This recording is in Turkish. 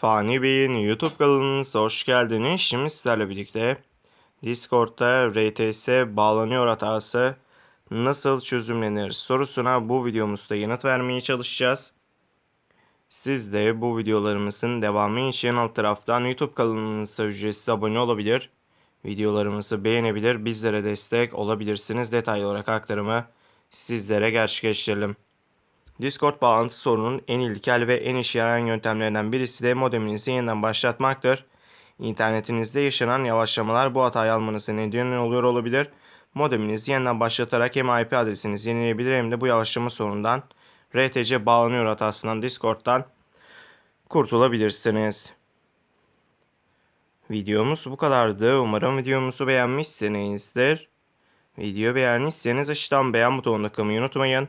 Fani Bey'in YouTube kanalınıza hoş geldiniz. Şimdi sizlerle birlikte Discord'da RTS bağlanıyor hatası nasıl çözümlenir sorusuna bu videomuzda yanıt vermeye çalışacağız. Siz de bu videolarımızın devamı için alt taraftan YouTube kanalımıza ücretsiz abone olabilir. Videolarımızı beğenebilir, bizlere destek olabilirsiniz. Detaylı olarak aktarımı sizlere gerçekleştirelim. Discord bağlantı sorunun en ilkel ve en işe yarayan yöntemlerinden birisi de modeminizi yeniden başlatmaktır. İnternetinizde yaşanan yavaşlamalar bu hatayı almanıza neden oluyor olabilir. Modeminizi yeniden başlatarak hem IP adresinizi yenileyebilir hem de bu yavaşlama sorunundan RTC bağlanıyor hatasından Discord'dan kurtulabilirsiniz. Videomuz bu kadardı. Umarım videomuzu beğenmişsinizdir. Video beğendiyseniz aşağıdan beğen butonuna tıklamayı unutmayın.